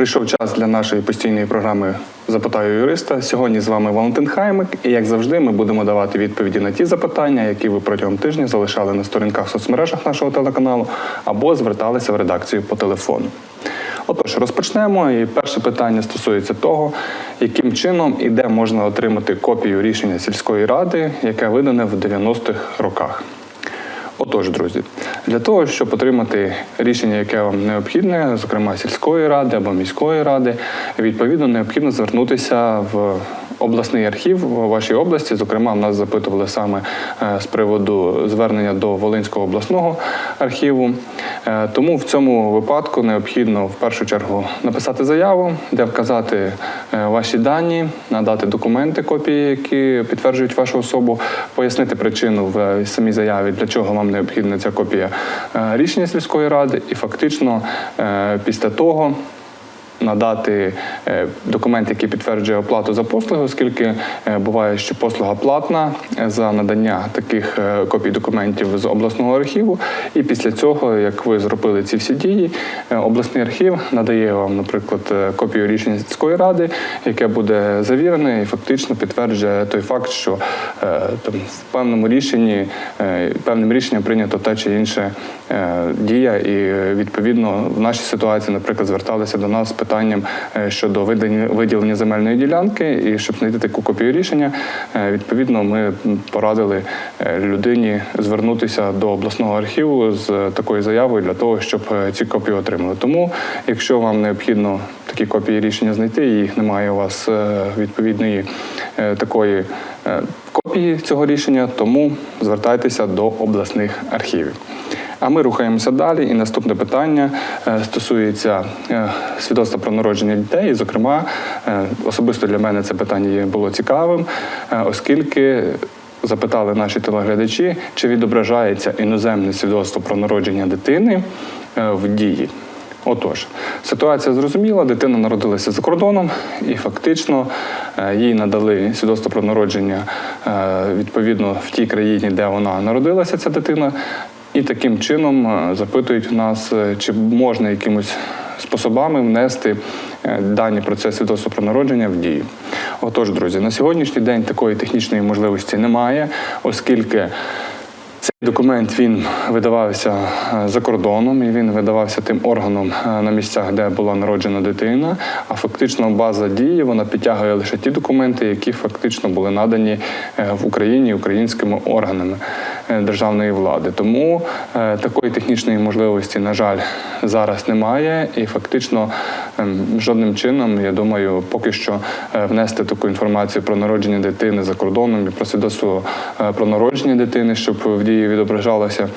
Прийшов час для нашої постійної програми Запитаю юриста. Сьогодні з вами Валентин Хаймик, і як завжди, ми будемо давати відповіді на ті запитання, які ви протягом тижня залишали на сторінках в соцмережах нашого телеканалу або зверталися в редакцію по телефону. Отож, розпочнемо. І перше питання стосується того, яким чином і де можна отримати копію рішення сільської ради, яке видане в 90-х роках. Отож, друзі, для того, щоб отримати рішення, яке вам необхідне, зокрема сільської ради або міської ради, відповідно необхідно звернутися в обласний архів у вашій області. Зокрема, нас запитували саме е, з приводу звернення до Волинського обласного архіву. Е, Тому в цьому випадку необхідно в першу чергу написати заяву, де вказати ваші дані, надати документи, копії, які підтверджують вашу особу, пояснити причину в самій заяві, для чого вам необхідна ця копія. Е, рішення сільської ради, і фактично е, після того надати е, документ, який підтверджує оплату за послуги, оскільки е, буває, що послуга платна е, за надання таких копій документів з обласного архіву. І після цього, як ви зробили ці всі дії, обласний архів надає вам, наприклад, копію рішення сільської ради, яке буде завірене і фактично підтверджує той факт, що там в певному рішенні певним рішенням прийнято та чи інша е, дія, і відповідно в нашій ситуації, наприклад, зверталися до нас з питанням е, щодо виділення земельної ділянки, і щоб знайти таку копію рішення, е, відповідно, ми порадили е, людині звернутися до обласного архіву з такою заявою для того, щоб ці копії отримали. Тому, якщо вам необхідно такі копії рішення знайти, і їх немає у вас відповідної такої копії цього рішення, тому звертайтеся до обласних архівів. А ми рухаємося далі. І наступне питання е, стосується е, свідоцтва про народження дітей. І, зокрема, е, особисто для мене це питання було цікавим, оскільки запитали наші телеглядачі, чи відображається іноземне свідоцтво про народження дитини в дії. Отож, ситуація зрозуміла, дитина народилася за кордоном, і фактично е, їй надали свідоцтво про народження е, відповідно в тій країні, де вона народилася, ця дитина. І таким чином е, запитують нас, е, чи можна якимось способами внести дані про це свідоцтво про народження в дію. Отож, друзі, на сьогоднішній день такої технічної можливості немає, оскільки цей документ він видавався е, за кордоном, і він видавався тим органом е, на місцях, де була народжена дитина. А фактично база дії вона підтягує лише ті документи, які фактично були надані е, в Україні українськими органами державної влади. Тому е, такої технічної можливості, на жаль, зараз немає, і фактично ем, жодним чином, я думаю, поки що е, внести таку інформацію про народження дитини за кордоном і про свідоцтво е, про народження дитини, щоб в дії відображалося.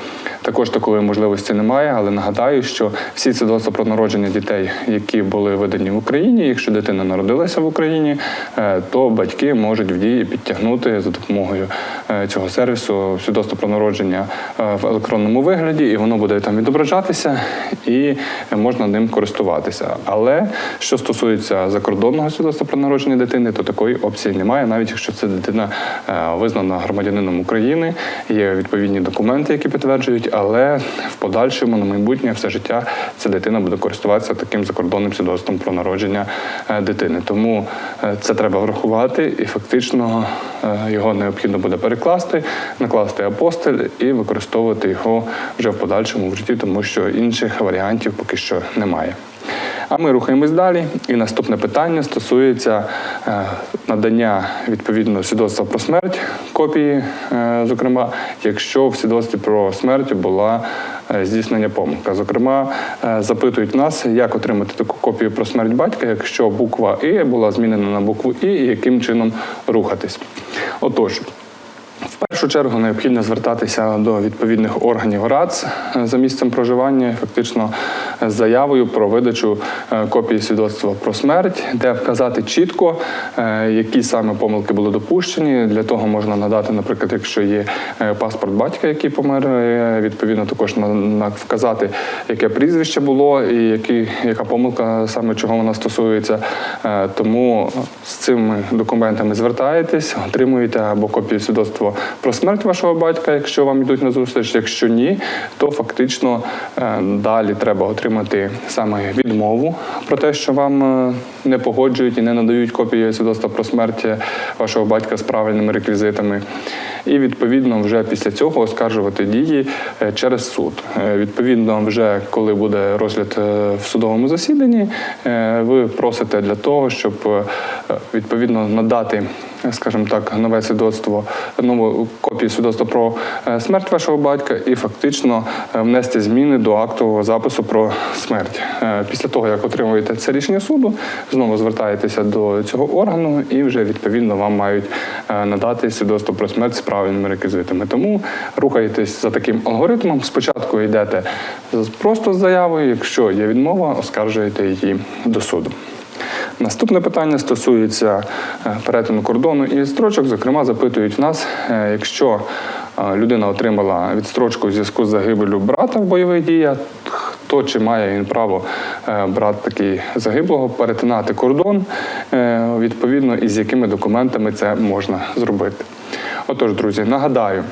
Також такої можливості немає, але нагадаю, що всі свідоцтва про народження дітей, які були видані в Україні, якщо дитина народилася в Україні, е, то батьки можуть в дії підтягнути за допомогою е, цього сервісу свідоцтво про народження е, в електронному вигляді, і воно буде там відображатися, і можна ним користуватися. Але що стосується закордонного свідоцтва про народження дитини, то такої опції немає, навіть якщо це дитина е, визнана громадянином України, є відповідні документи, які підтверджують, але в подальшому на майбутнє все життя ця дитина буде користуватися таким закордонним свідоцтвом про народження е, дитини. Тому це треба врахувати, і фактично його необхідно буде перекласти, накласти апостиль і використовувати його вже в подальшому в житті, тому що інших варіантів поки що немає. А ми рухаємось далі. І наступне питання стосується е, надання відповідно свідоцтва про смерть копії, е, зокрема, якщо в свідоцтві про смерть була е, здійснення помилка. Зокрема, запитують нас, як отримати таку копію про смерть батька, якщо буква І була змінена на букву І, і яким чином рухатись. Отож. Першу чергу необхідно звертатися до відповідних органів РАЦ за місцем проживання, фактично з заявою про видачу е, копії свідоцтва про смерть, де вказати чітко, е, які саме помилки були допущені. Для того можна надати, наприклад, якщо є е, паспорт батька, який помер, відповідно також вказати, яке прізвище було і які, яка помилка саме чого вона стосується. Тому з цими документами звертаєтесь, отримуєте або копію свідоцтва про смерть вашого батька, якщо вам йдуть на зустріч. Якщо ні, то фактично далі треба отримати отримати саме відмову про те, що вам е, не погоджують і не надають копії свідоцтва про смерть вашого батька з правильними реквізитами. І відповідно вже після цього оскаржувати дії е, через суд. Е, Відповідно, вже коли буде розгляд в судовому засіданні, ви просите для того, щоб відповідно надати скажімо так, нове свідоцтво, нову копію свідоцтва про е, смерть вашого батька і фактично е, внести зміни до актового запису про смерть. Е, Після того, як отримуєте це рішення суду, знову звертаєтеся до цього органу і вже відповідно вам мають надати свідоцтво про смерть з правильними реквізитами. Тому рухайтесь за таким алгоритмом. Спочатку йдете просто з заявою. Якщо є відмова, оскаржуєте її до суду. Наступне питання стосується е, перетину кордону і строчок. Зокрема, запитують в нас, е, якщо е, людина отримала відстрочку у зв'язку з загибелю брата в бойових діях, то чи має він право брат такий загиблого перетинати кордон, відповідно, і з якими документами це можна зробити. Отож, друзі, нагадаю.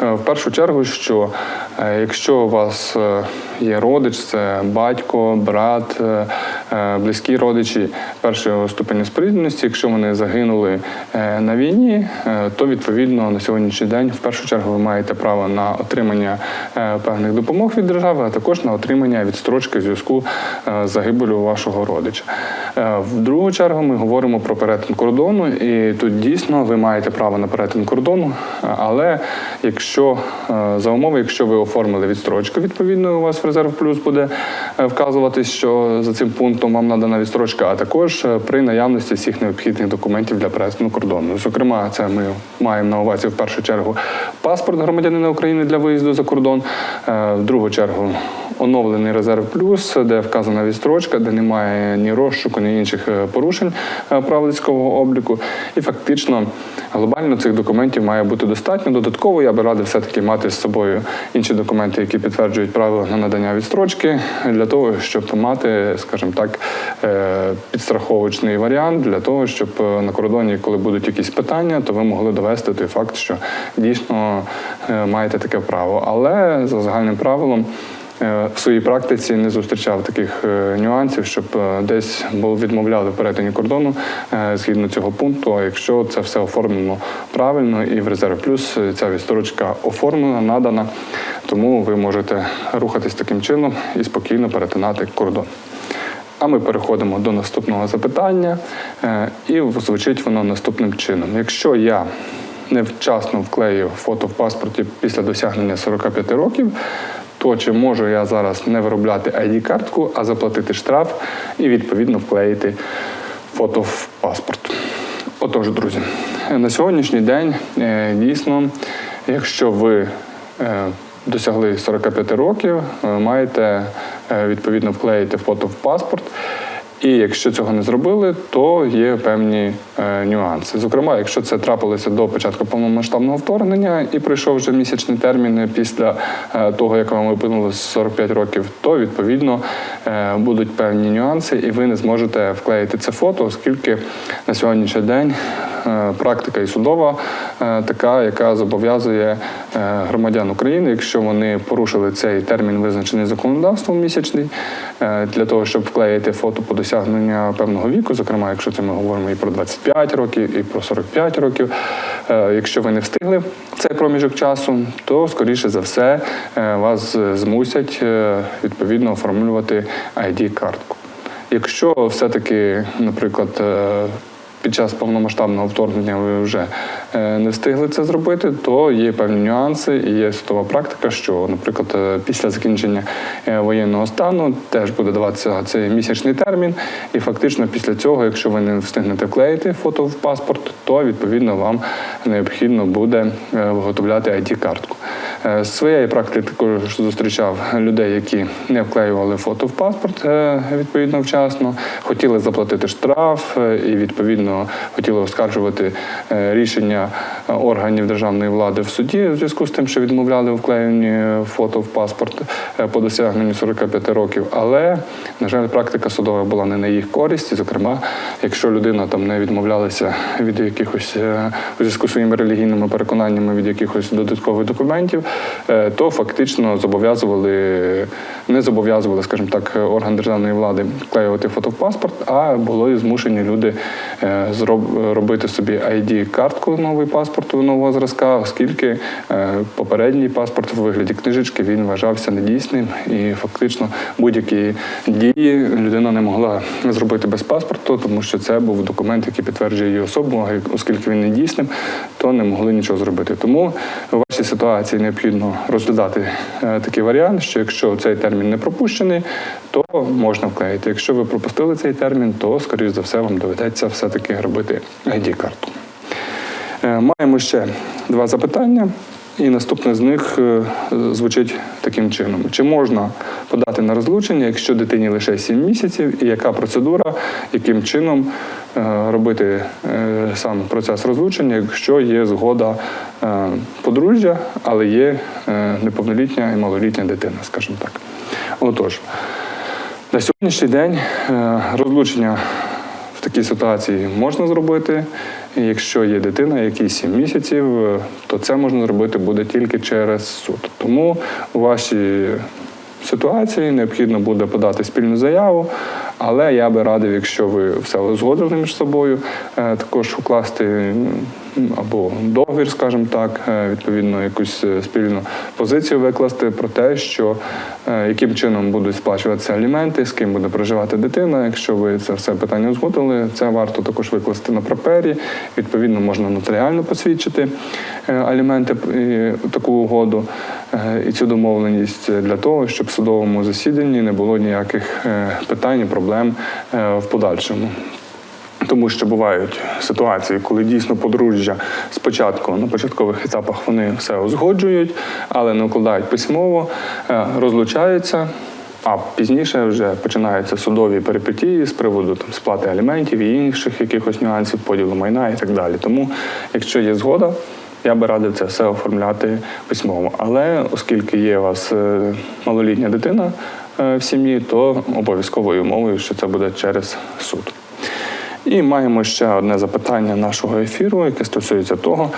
В першу чергу, що якщо у вас є родич, це батько, брат, близькі родичі першого ступеня спорідненості, якщо вони загинули е, на війні, е, то відповідно на сьогоднішній день в першу чергу ви маєте право на отримання е, певних допомог від держави, а також на отримання відстрочки в зв'язку е, з загибелю вашого родича. Е, В другу чергу ми говоримо про перетин кордону, і тут дійсно ви маєте право на перетин кордону, е, але якщо е, за умови, якщо ви оформили відстрочку, відповідно у вас в резерв плюс буде е, вказуватись, що за цим пунктом вам надана відстрочка, а також е, при наявності всіх необхідних документів для перетину кордону. Зокрема, це ми маємо на увазі в першу чергу паспорт громадянина України для виїзду за кордон, е, в другу чергу оновлений резерв плюс, де вказана відстрочка, де немає ні розшуку, ні інших е, порушень е, прав людського обліку. І фактично глобально цих документів має бути достатньо. Додатково я би радив все-таки мати з собою інші документи, які підтверджують право на надання відстрочки, для того, щоб мати, скажімо так, е, підстраховочний варіант для того, щоб на кордоні, коли будуть якісь питання, то ви могли довести той факт, що дійсно маєте таке право. Але за загальним правилом. Е, В своїй практиці не зустрічав таких е, нюансів, щоб е, десь був відмовляли в перетині кордону згідно цього пункту. А якщо це все оформлено правильно і в резерв плюс ця відстрочка оформлена, надана, тому ви можете рухатись таким чином і спокійно перетинати кордон. А ми переходимо до наступного запитання, і звучить воно наступним чином: якщо я невчасно вклеїв фото в паспорті після досягнення 45 років, то чи можу я зараз не виробляти ID-картку, а заплатити штраф і відповідно вклеїти фото в паспорт? Отож, друзі, на сьогоднішній день е, дійсно, якщо ви е, досягли 45 років, е, маєте відповідно вклеїти фото в паспорт. І якщо цього не зробили, то є певні е, нюанси. Зокрема, якщо це трапилося до початку повномасштабного вторгнення і пройшов вже місячний термін після е, того, як вам виповнилось 45 років, то відповідно е, будуть певні нюанси, і ви не зможете вклеїти це фото, оскільки на сьогоднішній день практика і судова е, така, яка зобов'язує е, громадян України, якщо вони порушили цей термін, визначений законодавством місячний, е, для того, щоб вклеїти фото по досягнення певного віку, зокрема, якщо це ми говоримо і про 25 років, і про 45 років. е, Якщо ви не встигли цей проміжок часу, то скоріше за все е, вас змусять е, відповідно оформлювати ID-картку. Якщо все-таки, наприклад, е, під час повномасштабного вторгнення ви вже е, не встигли це зробити, то є певні нюанси і є судова практика, що, наприклад, е, після закінчення е, воєнного стану теж буде даватися цей місячний термін, і фактично після цього, якщо ви не встигнете вклеїти фото в паспорт, то відповідно вам необхідно буде виготовляти ID-картку. Е, З своєї практики також зустрічав людей, які не вклеювали фото в паспорт е, відповідно вчасно, хотіли заплатити штраф е, і відповідно хотіли оскаржувати е, рішення е, органів державної влади в суді в зв'язку з тим, що відмовляли вклеєнні фото в паспорт е, по досягненню 45 років. Але, на жаль, практика судова була не на їх користь. Зокрема, якщо людина там не відмовлялася від якихось е, у зв'язку з своїми релігійними переконаннями від якихось додаткових документів, е, то фактично зобов'язували, не зобов'язували, скажімо так, орган державної влади вклеювати фото в паспорт, а були змушені люди е, робити собі ID-картку новий паспорту нового зразка, оскільки е, попередній паспорт в вигляді книжечки він вважався недійсним і фактично будь-які дії людина не могла зробити без паспорту, тому що це був документ, який підтверджує її особу, оскільки він недійсним, то не могли нічого зробити. Тому в ситуації необхідно розглядати е, такий варіант, що якщо цей термін не пропущений, то можна вклеїти. Якщо ви пропустили цей термін, то скоріш за все вам доведеться все-таки робити ID-карту. Е, Маємо ще два запитання, і наступне з них е, звучить таким чином: чи можна подати на розлучення, якщо дитині лише 7 місяців, і яка процедура, яким чином робити е, сам процес розлучення, якщо є згода е, подружжя, але є е, неповнолітня і малолітня дитина, скажімо так. Отож, на сьогоднішній день е, розлучення в такій ситуації можна зробити. Якщо є дитина, якій 7 місяців, е, то це можна зробити буде тільки через суд. Тому у вашій ситуації необхідно буде подати спільну заяву. Але я би радив, якщо ви все узгодили між собою, е, також укласти або договір, скажімо так, е, відповідно, якусь е, спільну позицію викласти про те, що е, яким чином будуть сплачуватися аліменти, з ким буде проживати дитина. Якщо ви це все питання узгодили, це варто також викласти на папері. Відповідно, можна нотаріально посвідчити аліменти таку угоду і цю домовленість для того, щоб в судовому засіданні не було ніяких питань і проблем в подальшому. Тому що бувають ситуації, коли дійсно подружжя спочатку на початкових етапах вони все узгоджують, але не укладають письмово, е, розлучаються. А пізніше вже починаються судові перипетії з приводу там, сплати аліментів і інших якихось нюансів, поділу майна і так далі. Тому, якщо є згода, я би радив це все оформляти письмово. Але оскільки є у вас е, малолітня дитина е, в сім'ї, то обов'язковою умовою, що це буде через суд. І маємо ще одне запитання нашого ефіру, яке стосується того,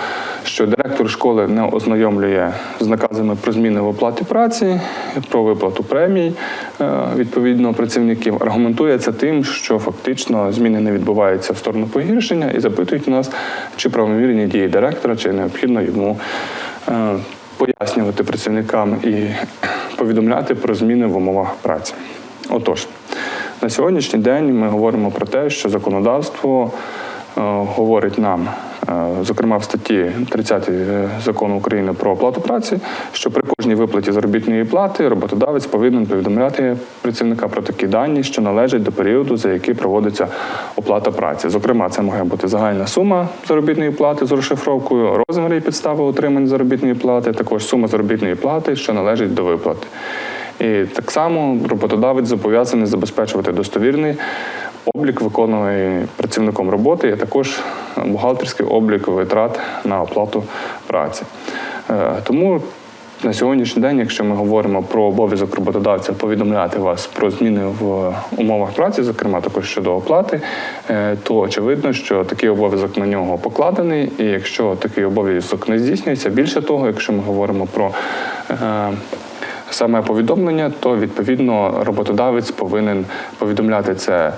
що директор школи не ознайомлює з наказами про зміни в оплаті праці, про виплату премій е, відповідно працівників. Аргументує це тим, що фактично зміни не відбуваються в сторону погіршення, і запитують нас, чи правомірні дії директора, чи необхідно йому е, пояснювати працівникам і повідомляти про зміни в умовах праці. Отож. На сьогоднішній день ми говоримо про те, що законодавство е, говорить нам, е, зокрема в статті 30 закону України про оплату праці, що при кожній виплаті заробітної плати роботодавець повинен повідомляти працівника про такі дані, що належать до періоду, за який проводиться оплата праці. Зокрема, це має бути загальна сума заробітної плати з розшифровкою, розміри і підстави отримання заробітної плати, також сума заробітної плати, що належить до виплати. І так само роботодавець зобов'язаний забезпечувати достовірний облік виконуваний працівником роботи, а також бухгалтерський облік витрат на оплату праці. Е, Тому на сьогоднішній день, якщо ми говоримо про обов'язок роботодавця повідомляти вас про зміни в умовах праці, зокрема також щодо оплати, е, то очевидно, що такий обов'язок на нього покладений, і якщо такий обов'язок не здійснюється, більше того, якщо ми говоримо про е, саме повідомлення, то відповідно роботодавець повинен повідомляти це е,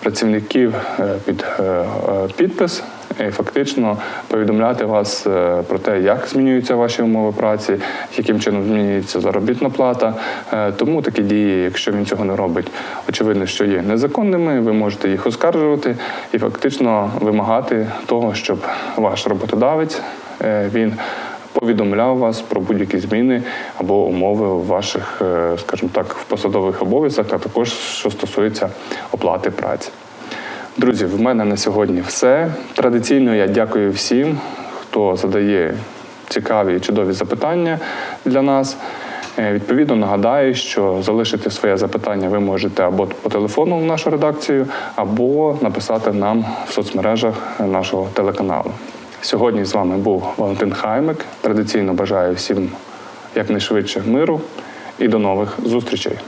працівників е, під е, підпис. І фактично повідомляти вас про те, як змінюються ваші умови праці, яким чином змінюється заробітна плата. Тому такі дії, якщо він цього не робить, очевидно, що є незаконними. Ви можете їх оскаржувати і фактично вимагати того, щоб ваш роботодавець він повідомляв вас про будь-які зміни або умови в ваших, е, скажімо так, в посадових обов'язках, а також що стосується оплати праці. Друзі, в мене на сьогодні все. Традиційно я дякую всім, хто задає цікаві і чудові запитання для нас. Е, Відповідно, нагадаю, що залишити своє запитання ви можете або по телефону в нашу редакцію, або написати нам в соцмережах нашого телеканалу. Сьогодні з вами був Валентин Хаймик. Традиційно бажаю всім якнайшвидше миру і до нових зустрічей.